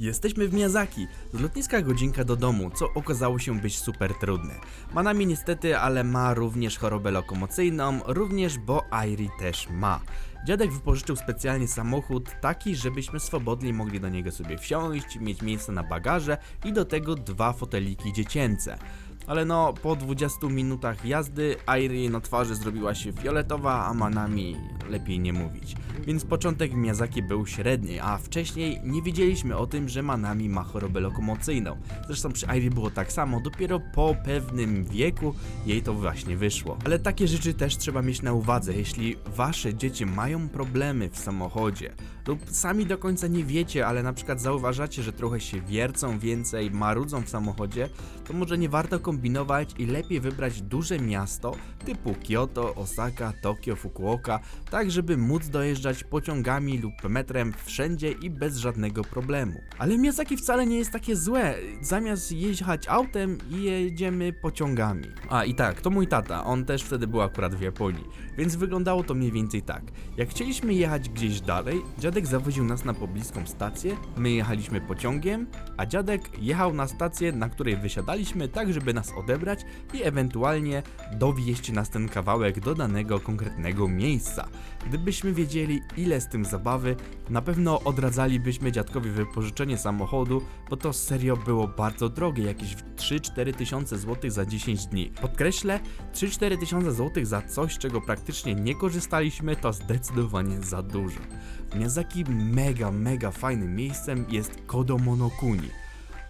Jesteśmy w Miyazaki, z lotniska godzinka do domu, co okazało się być super trudne. Manami niestety, ale ma również chorobę lokomocyjną, również bo Airi też ma. Dziadek wypożyczył specjalnie samochód taki, żebyśmy swobodnie mogli do niego sobie wsiąść, mieć miejsce na bagaże i do tego dwa foteliki dziecięce. Ale no, po 20 minutach jazdy Airi na twarzy zrobiła się fioletowa, a Manami lepiej nie mówić. Więc początek Miyazaki był średni, a wcześniej nie wiedzieliśmy o tym, że Manami ma chorobę lokomocyjną. Zresztą przy Airi było tak samo, dopiero po pewnym wieku jej to właśnie wyszło. Ale takie rzeczy też trzeba mieć na uwadze, jeśli wasze dzieci mają problemy w samochodzie lub sami do końca nie wiecie, ale na przykład zauważacie, że trochę się wiercą więcej, marudzą w samochodzie, to może nie warto kombinować i lepiej wybrać duże miasto typu Kyoto, Osaka, Tokio, Fukuoka, tak żeby móc dojeżdżać pociągami lub metrem wszędzie i bez żadnego problemu. Ale Miyazaki wcale nie jest takie złe. Zamiast jechać autem, jedziemy pociągami. A i tak, to mój tata, on też wtedy był akurat w Japonii, więc wyglądało to mniej więcej tak. Jak chcieliśmy jechać gdzieś dalej, zawoził nas na pobliską stację, my jechaliśmy pociągiem, a dziadek jechał na stację, na której wysiadaliśmy, tak żeby nas odebrać i ewentualnie dowieść nas ten kawałek do danego konkretnego miejsca. Gdybyśmy wiedzieli ile z tym zabawy, na pewno odradzalibyśmy dziadkowi wypożyczenie samochodu, bo to serio było bardzo drogie, jakieś 3-4 tysiące złotych za 10 dni. Podkreślę, 3-4 tysiące złotych za coś, czego praktycznie nie korzystaliśmy, to zdecydowanie za dużo. Miyazaki mega, mega fajnym miejscem jest Kodomonokuni.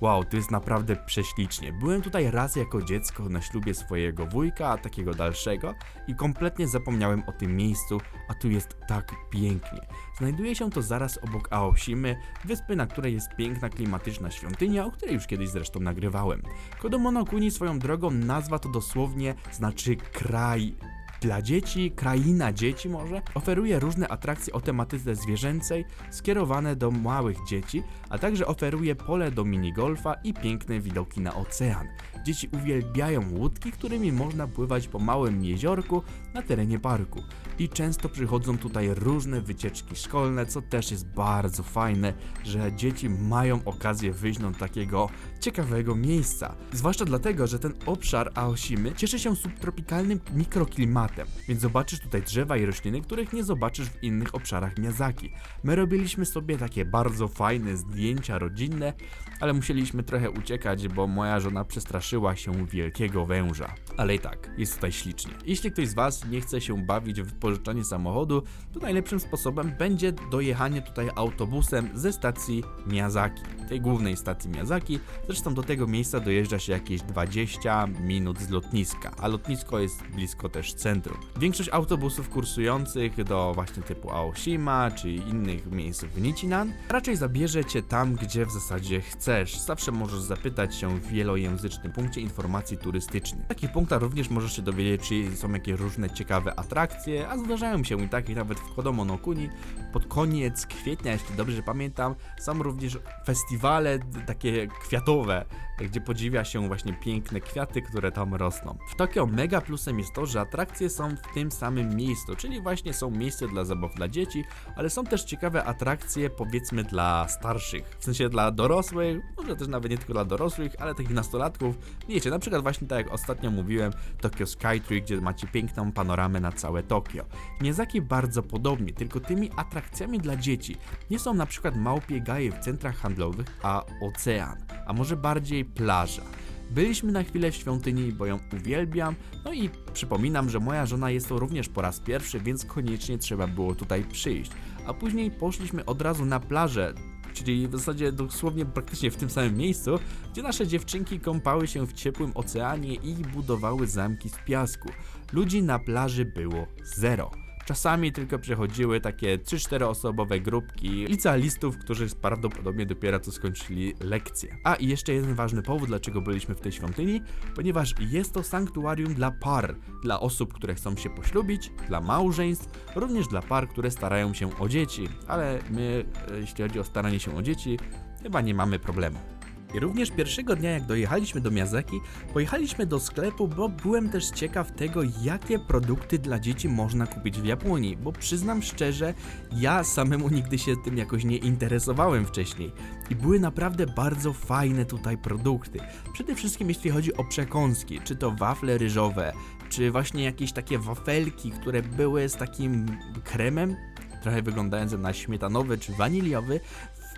Wow, to jest naprawdę prześlicznie. Byłem tutaj raz jako dziecko na ślubie swojego wujka, takiego dalszego, i kompletnie zapomniałem o tym miejscu, a tu jest tak pięknie. Znajduje się to zaraz obok Aoshimy, wyspy, na której jest piękna, klimatyczna świątynia, o której już kiedyś zresztą nagrywałem. Kodomonokuni swoją drogą nazwa to dosłownie znaczy kraj dla dzieci, kraina dzieci może, oferuje różne atrakcje o tematyce zwierzęcej skierowane do małych dzieci, a także oferuje pole do minigolfa i piękne widoki na ocean. Dzieci uwielbiają łódki, którymi można pływać po małym jeziorku na terenie parku. I często przychodzą tutaj różne wycieczki szkolne, co też jest bardzo fajne, że dzieci mają okazję wyjść do takiego ciekawego miejsca. Zwłaszcza dlatego, że ten obszar Aoshimy cieszy się subtropikalnym mikroklimatem, więc zobaczysz tutaj drzewa i rośliny, których nie zobaczysz w innych obszarach Miyazaki. My robiliśmy sobie takie bardzo fajne zdjęcia rodzinne, ale musieliśmy trochę uciekać, bo moja żona przestraszyła się wielkiego węża. Ale i tak, jest tutaj ślicznie. Jeśli ktoś z Was nie chce się bawić w wypożyczanie samochodu, to najlepszym sposobem będzie dojechanie tutaj autobusem ze stacji Miyazaki, tej głównej stacji Miyazaki. Zresztą do tego miejsca dojeżdża się jakieś 20 minut z lotniska, a lotnisko jest blisko też centrum. Większość autobusów kursujących do właśnie typu Aoshima czy innych miejsc w Nichinan raczej zabierze Cię tam, gdzie w zasadzie chcesz. Zawsze możesz zapytać się w wielojęzycznym punkcie informacji turystycznych. W takich punktach również możesz się dowiedzieć, czy są jakieś różne ciekawe atrakcje, a zdarzają się i takie nawet w Kodomonokuni. Pod koniec kwietnia, jeśli dobrze pamiętam, są również festiwale takie kwiatowe, gdzie podziwia się właśnie piękne kwiaty, które tam rosną. W Tokio mega plusem jest to, że atrakcje są w tym samym miejscu, czyli właśnie są miejsce dla zabaw dla dzieci, ale są też ciekawe atrakcje powiedzmy dla starszych, w sensie dla dorosłych, może też nawet nie tylko dla dorosłych, ale takich nastolatków. Wiecie, na przykład właśnie tak jak ostatnio mówiłem, Tokyo Skytree, gdzie macie piękną panoramę na całe Tokio. Miyazaki bardzo podobnie, tylko tymi atrakcjami dla dzieci nie są na przykład małpie gaje w centrach handlowych, a ocean, a może bardziej plaża. Byliśmy na chwilę w świątyni, bo ją uwielbiam, no i przypominam, że moja żona jest to również po raz pierwszy, więc koniecznie trzeba było tutaj przyjść. A później poszliśmy od razu na plażę, czyli w zasadzie dosłownie praktycznie w tym samym miejscu, gdzie nasze dziewczynki kąpały się w ciepłym oceanie i budowały zamki z piasku. Ludzi na plaży było zero. Czasami tylko przechodziły takie 3-4 osobowe grupki licealistów, którzy prawdopodobnie dopiero co skończyli lekcje. A i jeszcze jeden ważny powód, dlaczego byliśmy w tej świątyni, ponieważ jest to sanktuarium dla par, dla osób, które chcą się poślubić, dla małżeństw, również dla par, które starają się o dzieci, ale my, e, jeśli chodzi o staranie się o dzieci, chyba nie mamy problemu. I również pierwszego dnia, jak dojechaliśmy do Miyazaki, pojechaliśmy do sklepu, bo byłem też ciekaw tego, jakie produkty dla dzieci można kupić w Japonii, bo przyznam szczerze, ja samemu nigdy się tym jakoś nie interesowałem wcześniej. I były naprawdę bardzo fajne tutaj produkty. Przede wszystkim jeśli chodzi o przekąski, czy to wafle ryżowe, czy właśnie jakieś takie wafelki, które były z takim kremem, trochę wyglądające na śmietanowy czy waniliowy.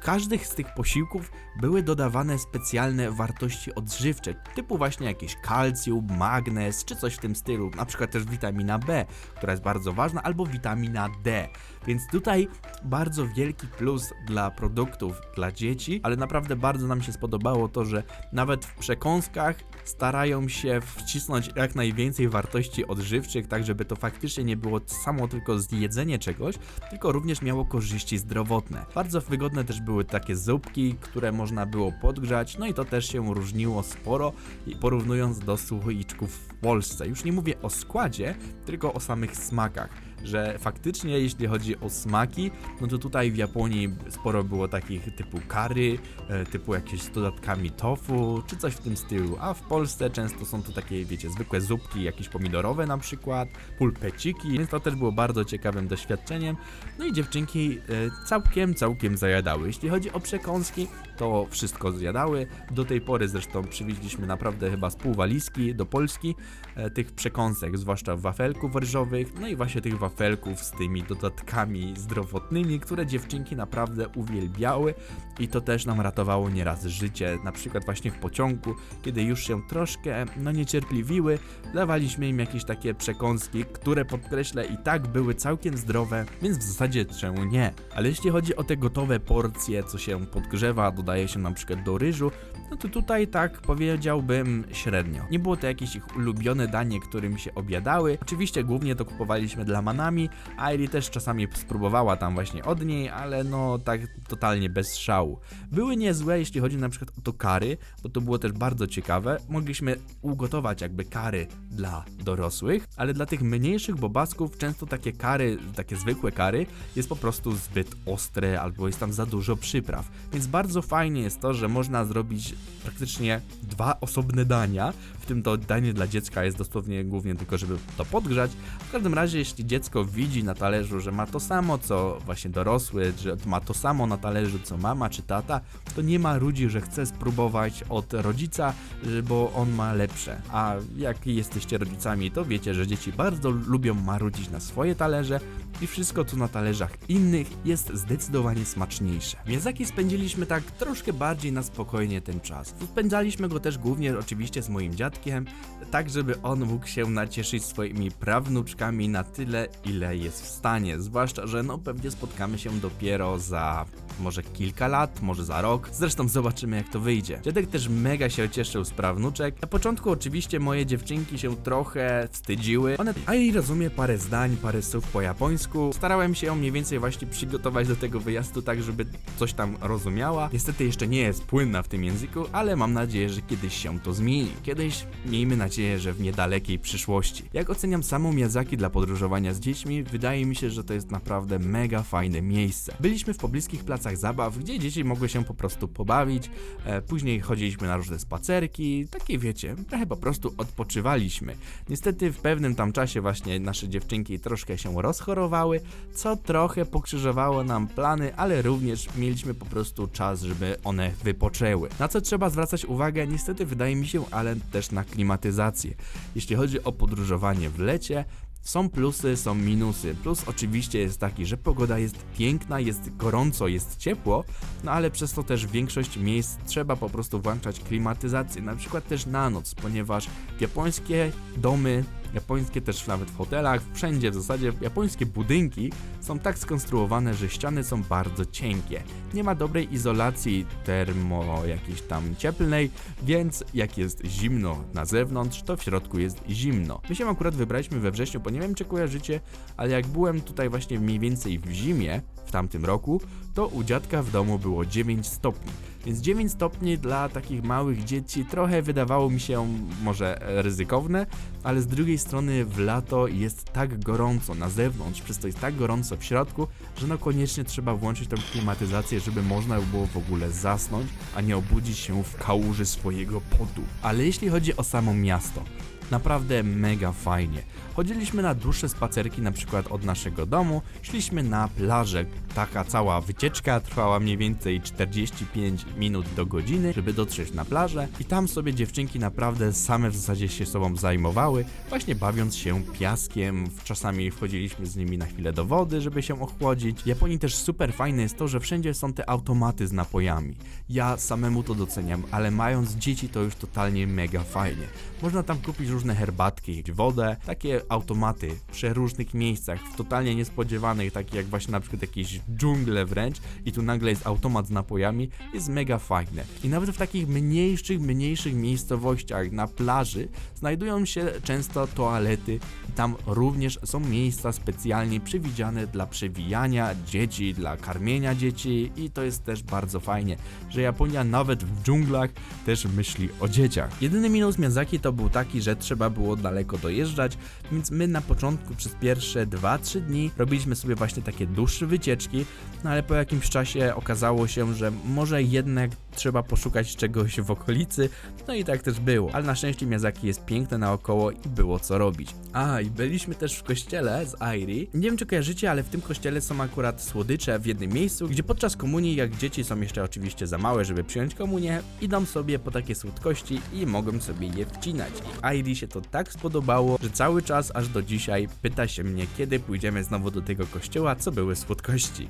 Każdych z tych posiłków były dodawane specjalne wartości odżywcze, typu właśnie jakieś kalcjum, magnez czy coś w tym stylu, na przykład też witamina B, która jest bardzo ważna, albo witamina D. Więc tutaj bardzo wielki plus dla produktów dla dzieci, ale naprawdę bardzo nam się spodobało to, że nawet w przekąskach starają się wcisnąć jak najwięcej wartości odżywczych, tak żeby to faktycznie nie było samo tylko zjedzenie czegoś, tylko również miało korzyści zdrowotne. Bardzo wygodne też były takie zupki, które można było podgrzać, no i to też się różniło sporo, porównując do słoiczków w Polsce. Już nie mówię o składzie, tylko o samych smakach że faktycznie jeśli chodzi o smaki, no to tutaj w Japonii sporo było takich typu kary, e, typu jakieś z dodatkami tofu, czy coś w tym stylu, a w Polsce często są to takie, wiecie, zwykłe zupki, jakieś pomidorowe na przykład, pulpeciki, więc to też było bardzo ciekawym doświadczeniem. No i dziewczynki e, całkiem, całkiem zajadały. Jeśli chodzi o przekąski, to wszystko zjadały. Do tej pory zresztą przywieźliśmy naprawdę chyba z pół walizki do Polski e, tych przekąsek, zwłaszcza wafelków ryżowych, no i właśnie tych wafelków z tymi dodatkami zdrowotnymi, które dziewczynki naprawdę uwielbiały i to też nam ratowało nieraz życie, na przykład właśnie w pociągu, kiedy już się troszkę no niecierpliwiły, dawaliśmy im jakieś takie przekąski, które podkreślę i tak były całkiem zdrowe, więc w zasadzie czemu nie. Ale jeśli chodzi o te gotowe porcje, co się podgrzewa, dodaje się na przykład do ryżu, no to tutaj tak powiedziałbym średnio. Nie było to jakieś ich ulubione danie, którym się obiadały. Oczywiście głównie to kupowaliśmy dla Manami, Airi też czasami spróbowała tam właśnie od niej, ale no tak totalnie bez szału. Były niezłe, jeśli chodzi na przykład o to kary, bo to było też bardzo ciekawe. Mogliśmy ugotować jakby kary dla dorosłych, ale dla tych mniejszych bobasków często takie kary, takie zwykłe kary jest po prostu zbyt ostre albo jest tam za dużo przypraw. Więc bardzo fajnie jest to, że można zrobić praktycznie dwa osobne dania. W tym to danie dla dziecka jest dosłownie głównie tylko, żeby to podgrzać. W każdym razie, jeśli dziecko widzi na talerzu, że ma to samo co właśnie dorosły, że ma to samo na talerzu co mama czy tata, to nie ma ludzi, że chce spróbować od rodzica, że- bo on ma lepsze. A jak jesteście rodzicami, to wiecie, że dzieci bardzo lubią marudzić na swoje talerze i wszystko co na talerzach innych jest zdecydowanie smaczniejsze. W Miyazaki spędziliśmy tak troszkę bardziej na spokojnie ten czas. Spędzaliśmy go też głównie oczywiście z moim dziadkiem, tak żeby on mógł się nacieszyć swoimi prawnuczkami na tyle, ile jest w stanie. Zwłaszcza, że no pewnie spotkamy się dopiero za może kilka lat, może za rok. Zresztą zobaczymy jak to wyjdzie. Dziadek też mega się cieszył z prawnuczek. Na początku oczywiście moje dziewczynki się trochę wstydziły. One, a jej rozumie parę zdań, parę słów po japońsku. Starałem się ją mniej więcej właśnie przygotować do tego wyjazdu tak, żeby coś tam rozumiała. Niestety jeszcze nie jest płynna w tym języku, ale mam nadzieję, że kiedyś się to zmieni. Kiedyś, miejmy nadzieję, że w niedalekiej przyszłości. Jak oceniam samą Miyazaki dla podróżowania z dziećmi, wydaje mi się, że to jest naprawdę mega fajne miejsce. Byliśmy w pobliskich placach zabaw, gdzie dzieci mogły się po prostu pobawić, e, później chodziliśmy na różne spacerki, takie wiecie, trochę po prostu odpoczywaliśmy. Niestety w pewnym tam czasie właśnie nasze dziewczynki troszkę się rozchorowały, co trochę pokrzyżowało nam plany, ale również mieliśmy po prostu czas, żeby one wypoczęły. Na co trzeba zwracać uwagę, niestety wydaje mi się, ale też na klimatyzację. Jeśli chodzi o podróżowanie w lecie, są plusy, są minusy. Plus oczywiście jest taki, że pogoda jest piękna, jest gorąco, jest ciepło, no ale przez to też większość miejsc trzeba po prostu włączać klimatyzację, na przykład też na noc, ponieważ japońskie domy, japońskie też nawet w hotelach, wszędzie w zasadzie japońskie budynki są tak skonstruowane, że ściany są bardzo cienkie. Nie ma dobrej izolacji termo jakiejś tam cieplnej, więc jak jest zimno na zewnątrz, to w środku jest zimno. My się akurat wybraliśmy we wrześniu, bo nie wiem czy kojarzycie, ale jak byłem tutaj właśnie mniej więcej w zimie, w tamtym roku, to u dziadka w domu było 9 stopni. Więc 9 stopni dla takich małych dzieci trochę wydawało mi się może ryzykowne, ale z drugiej strony w lato jest tak gorąco na zewnątrz, przez to jest tak gorąco w środku, że no koniecznie trzeba włączyć tą klimatyzację, żeby można było w ogóle zasnąć, a nie obudzić się w kałuży swojego potu. Ale jeśli chodzi o samo miasto, Naprawdę mega fajnie. Chodziliśmy na dłuższe spacerki, na przykład od naszego domu, szliśmy na plażę. Taka cała wycieczka trwała mniej więcej 45 minut do godziny, żeby dotrzeć na plażę i tam sobie dziewczynki naprawdę same w zasadzie się sobą zajmowały, właśnie bawiąc się piaskiem. Czasami wchodziliśmy z nimi na chwilę do wody, żeby się ochłodzić. Japonii też super fajne jest to, że wszędzie są te automaty z napojami. Ja samemu to doceniam, ale mając dzieci to już totalnie mega fajnie. Można tam kupić różne herbatki, wodę, takie automaty w przeróżnych miejscach, w totalnie niespodziewanych, takie jak właśnie na przykład jakieś dżungle wręcz. I tu nagle jest automat z napojami, jest mega fajne. I nawet w takich mniejszych, mniejszych miejscowościach na plaży znajdują się często toalety. I tam również są miejsca specjalnie przewidziane dla przewijania dzieci, dla karmienia dzieci. I to jest też bardzo fajnie, że Japonia nawet w dżunglach też myśli o dzieciach. Jedyny minus Miyazaki to był taki, że trzeba było daleko dojeżdżać, więc my na początku przez pierwsze 2-3 dni robiliśmy sobie właśnie takie dłuższe wycieczki, no ale po jakimś czasie okazało się, że może jednak trzeba poszukać czegoś w okolicy, no i tak też było. Ale na szczęście Miyazaki jest piękne naokoło i było co robić. A, i byliśmy też w kościele z Airi. Nie wiem czy kojarzycie, ale w tym kościele są akurat słodycze w jednym miejscu, gdzie podczas komunii, jak dzieci są jeszcze oczywiście za małe, żeby przyjąć komunię, idą sobie po takie słodkości i mogą sobie je wcinać. I Airi się to tak spodobało, że cały czas aż do dzisiaj pyta się mnie, kiedy pójdziemy znowu do tego kościoła, co były słodkości.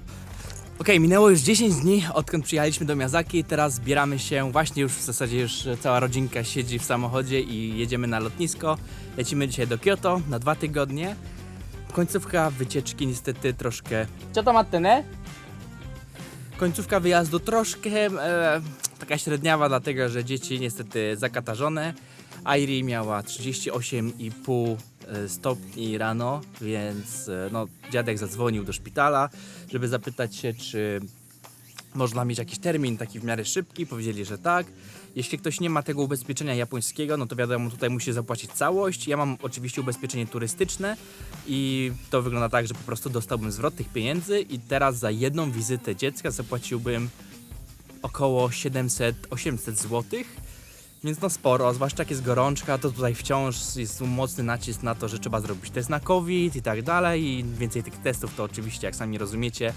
Okej, minęło już 10 dni, odkąd przyjechaliśmy do Miyazaki, teraz zbieramy się, właśnie już w zasadzie już cała rodzinka siedzi w samochodzie i jedziemy na lotnisko. Lecimy dzisiaj do Kyoto na dwa tygodnie. Końcówka wycieczki niestety troszkę... Co to ne? Końcówka wyjazdu troszkę e, taka średniawa, dlatego że dzieci niestety zakatarzone. Airi miała 38,5 e, stopni rano, więc e, no, dziadek zadzwonił do szpitala, żeby zapytać się, czy można mieć jakiś termin taki w miarę szybki. Powiedzieli, że tak. Jeśli ktoś nie ma tego ubezpieczenia japońskiego, no to wiadomo, tutaj musi zapłacić całość. Ja mam oczywiście ubezpieczenie turystyczne i to wygląda tak, że po prostu dostałbym zwrot tych pieniędzy i teraz za jedną wizytę dziecka zapłaciłbym około 700-800 złotych. Więc no sporo, a zwłaszcza jak jest gorączka, to tutaj wciąż jest mocny nacisk na to, że trzeba zrobić test na COVID i tak dalej i więcej tych testów to oczywiście, jak sami rozumiecie,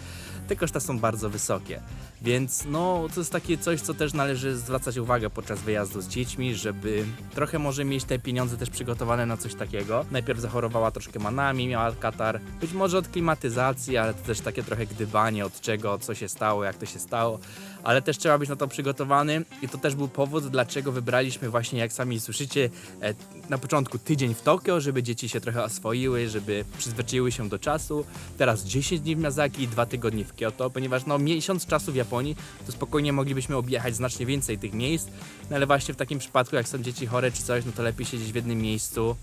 te koszta są bardzo wysokie. Więc no to jest takie coś, co też należy zwracać uwagę podczas wyjazdu z dziećmi, żeby trochę może mieć te pieniądze też przygotowane na coś takiego. Najpierw zachorowała troszkę manami, miała katar, być może od klimatyzacji, ale to też takie trochę gdybanie od czego, co się stało, jak to się stało, ale też trzeba być na to przygotowany i to też był powód, dlaczego wybraliśmy właśnie, jak sami słyszycie, e, na początku tydzień w Tokio, żeby dzieci się trochę oswoiły, żeby przyzwyczaiły się do czasu. Teraz 10 dni w Miyazaki, 2 tygodnie w Kyoto, ponieważ no miesiąc czasu w Japonii, to spokojnie moglibyśmy objechać znacznie więcej tych miejsc, no ale właśnie w takim przypadku, jak są dzieci chore czy coś, no to lepiej siedzieć w jednym miejscu.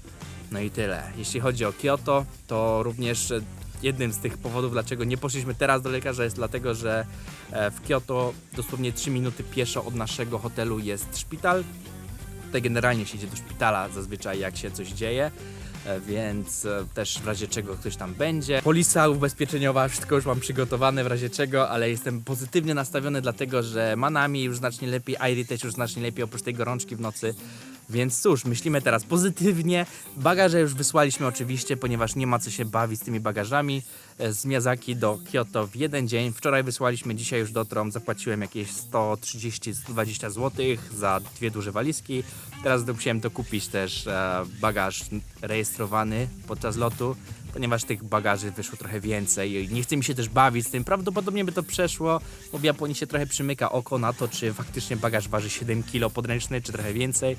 No i tyle. Jeśli chodzi o Kyoto, to również e, jednym z tych powodów, dlaczego nie poszliśmy teraz do lekarza, jest dlatego, że e, w Kyoto dosłownie 3 minuty pieszo od naszego hotelu jest szpital. Tutaj generalnie się idzie do szpitala zazwyczaj, jak się coś dzieje. e, Więc e, też w razie czego ktoś tam będzie. Polisa ubezpieczeniowa, wszystko już mam przygotowane w razie czego, ale jestem pozytywnie nastawiony, dlatego że Manami już znacznie lepiej, Airi też już znacznie lepiej oprócz tej gorączki w nocy. Więc cóż, myślimy teraz pozytywnie. Bagaże już wysłaliśmy oczywiście, ponieważ nie ma co się bawić z tymi bagażami. E, Z Miyazaki do Kyoto w jeden dzień. Wczoraj wysłaliśmy, dzisiaj już dotrą. Zapłaciłem jakieś 130-120 zł za dwie duże walizki. Teraz musiałem dokupić też e, bagaż rejestrowany podczas lotu, ponieważ tych bagaży wyszło trochę więcej nie chce mi się też bawić z tym. Prawdopodobnie by to przeszło, bo w Japonii się trochę przymyka oko na to, czy faktycznie bagaż waży 7 kg podręczny, czy trochę więcej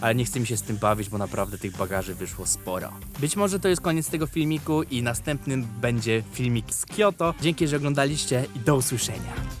ale nie chce mi się z tym bawić, bo naprawdę tych bagaży wyszło sporo. Być może to jest koniec tego filmiku i następnym będzie filmik z Kyoto. Dzięki, że oglądaliście i do usłyszenia.